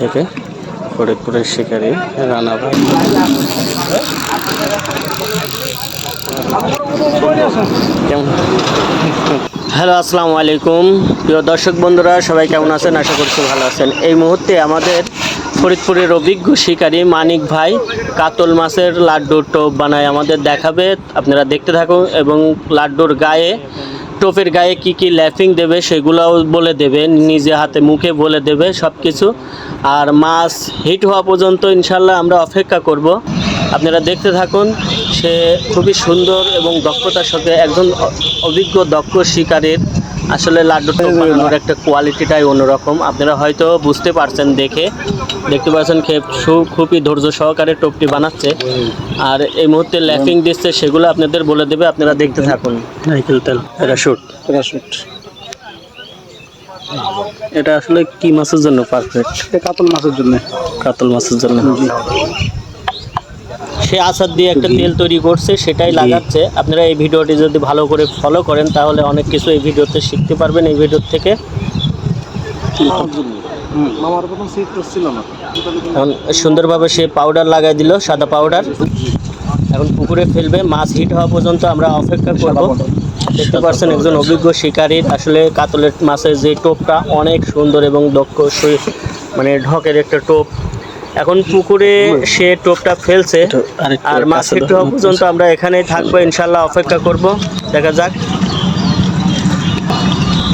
থেকে ফরিদপুরের শিকারী রানা ভাই। হ্যালো, আসসালামু আলাইকুম। প্রিয় দর্শক বন্ধুরা, সবাই কেমন আছেন? আশা করছি ভালো আছেন। এই মুহূর্তে আমাদের ফরিদপুরের অভিজ্ঞ শিকারী মানিক ভাই কাতল মাছের লাড্ডুর টোপ বানায় আমাদের দেখাবে। আপনারা দেখতে থাকুন এবং লাড্ডুর গায়ে, টোপের গায়ে কি কি ল্যাপিং দেবে সেগুলোও বলে দেবে, নিজে হাতে মুখে বলে দেবে সব কিছু আর মাছ হিট হওয়া পর্যন্ত ইনশাল্লাহ আমরা অপেক্ষা করব। আপনারা দেখতে থাকুন সে খুবই সুন্দর এবং দক্ষতার সাথে একজন অভিজ্ঞ দক্ষ শিকারের আসলে লাড্ডুটা বানানোর একটা কোয়ালিটিটাই অন্যরকম। আপনারা হয়তো বুঝতে পারছেন দেখে। দেখতে পাচ্ছেন খেপ সু- খুবই ধৈর্য সহকারে টোপটি বানাচ্ছে। আর এই মুহূর্তে ল্যাপিং দিচ্ছে সেগুলো আপনাদের বলে দেবে। আপনারা দেখতে থাকুন। নাইকেল তেল প্যারাশুট। প্যারাশুট। এটা আসলে কি মাছের জন্য পারফেক্ট এটা কাতল মাছের জন্য। কাতল মাছের জন্য। সে আচার দিয়ে একটা তেল তৈরি করছে সেটাই লাগাচ্ছে। আপনারা এই ভিডিওটি যদি ভালো করে ফলো করেন তাহলে অনেক কিছু এই ভিডিওতে শিখতে পারবেন এই ভিডিও থেকে। সুন্দরভাবে সে পাউডার লাগাই দিল সাদা পাউডার এখন পুকুরে ফেলবে মাছ হিট হওয়া পর্যন্ত আমরা অপেক্ষা করব। দেখতে পাচ্ছেন একজন অভিজ্ঞ শিকারীর আসলে কাতলের মাছের যে টোপটা অনেক সুন্দর এবং দক্ষ মানে ঢকের একটা টোপ। এখন পুকুরে সে টোপটা ফেলছে আর মাছ হওয়া পর্যন্ত আমরা এখানেই থাকব ইনশাল্লাহ অপেক্ষা করব। দেখা যাক।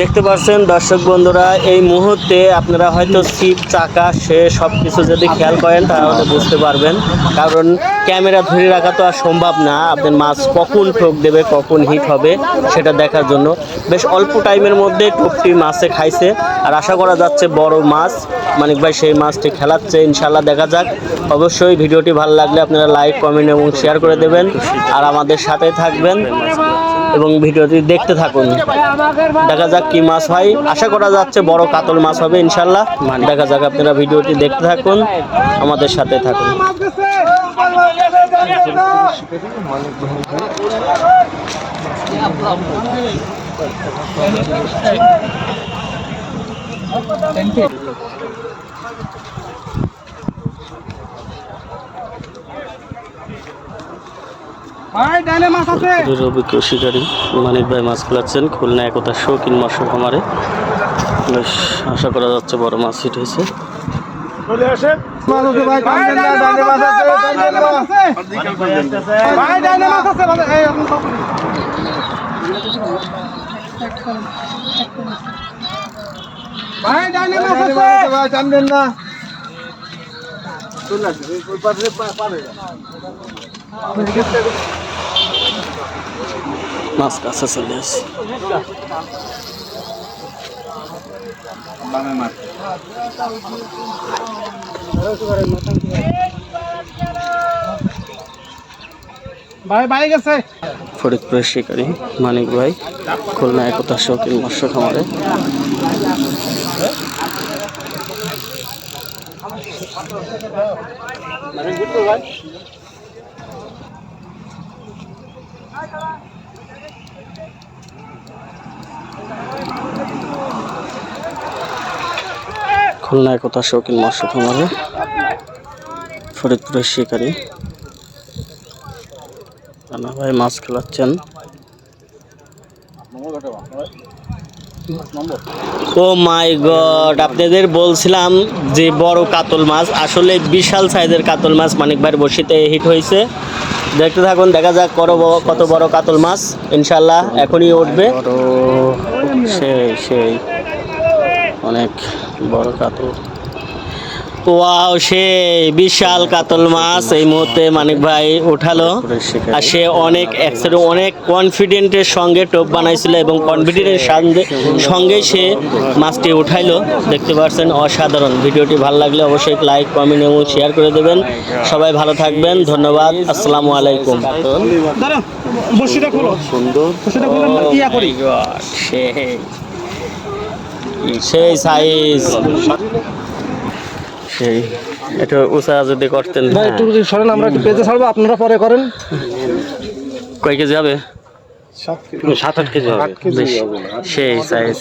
দেখতে পাচ্ছেন দর্শক বন্ধুরা, এই মুহূর্তে আপনারা হয়তো সিট চাকা, সে সব কিছু যদি খেয়াল করেন তাহলে বুঝতে পারবেন। কারণ ক্যামেরা ধরে রাখা তো আর সম্ভব না, আপনার মাছ কখন ঠোক দেবে, কখন হিট হবে সেটা দেখার জন্য। বেশ অল্প টাইমের মধ্যে টোপটি মাছে খাইছে, আর আশা করা যাচ্ছে বড় মাছ, মানিক ভাই সেই মাছটি খেলাচ্ছে ইনশাল্লাহ দেখা যাক। অবশ্যই ভিডিওটি ভালো লাগলে আপনারা লাইক কমেন্ট এবং শেয়ার করে দেবেন। আর আমাদের সাথে থাকবেন। এবং ভিডিওটি দেখতে থাকুন। দেখা যাক কি মাছ হয়। আশা করা যাচ্ছে বড় কাতল মাছ হবে ইনশাল্লাহ দেখা যাক আপনারা ভিডিওটি দেখতে থাকুন, আমাদের সাথে থাকুন মাছ আছে ফরিদপুরের অভিজ্ঞ শিকারী মানিক ভাই মাছ খেলাচ্ছেন। খুলনা একতা শৌখিন মৎস্য খামারে। বেশ আশা করা যাচ্ছে বড় মাছ হিট হয়েছে। চলে আসেন মাছ আছে ভাই ডাইনে মাছ আছে না ভাই মাছ মাছ কান্দেন না চলে আসেন ওই পাশে পারে মাছ কাছে চলে আসে ভাই ভাই গেছে? ফরিদপুরের শিকারী মানিক ভাই খুলনা একতা শৌখিন মৎস্য খামারে খুলনা একতা শৌখিন মৎস্য খামারে ফরিদপুরের শিকারী। রানা ভাই মাছ খেলাচ্ছেন। ও মাই গড আপনাদের বলছিলাম যে বড় কাতল মাছ আসলে বিশাল সাইজের কাতল মাছ মানিক ভাইয়ের বসিতে হিট হয়েছে। দেখতে থাকুন দেখা যাক কত বড় কত বড় কাতল মাছ। ইনশাল্লাহ এখনই উঠবে। সেই সেই। অনেক বড় কাতল। ওয়াও সে বিশাল কাতল মাছ। এই মুহূর্তে মানিক ভাই উঠালো। আর সে অনেক অনেক কনফিডেন্টের সঙ্গে টোপ বানাইছিল এবং কনফিডেন্টের সঙ্গে সে মাছটি উঠাইলো। দেখতে পাচ্ছেন অসাধারণ। ভিডিওটি ভালো লাগলে অবশ্যই লাইক কমেন্ট এবং শেয়ার করে দেবেন। সবাই ভালো থাকবেন। ধন্যবাদ। আসসালামু আলাইকুম। সুন্দর বসিটা খুলে আমরা ইয়া করি সেই সেই সাইজ সেই এটা উঁচা যদি করতেন। ভাই একটু যদি সরেন আমরা একটু পেজে ছাড়বো আপনারা পরে করেন। কয় কেজি হবে? সাত আট কেজি হবে সেই সাইজ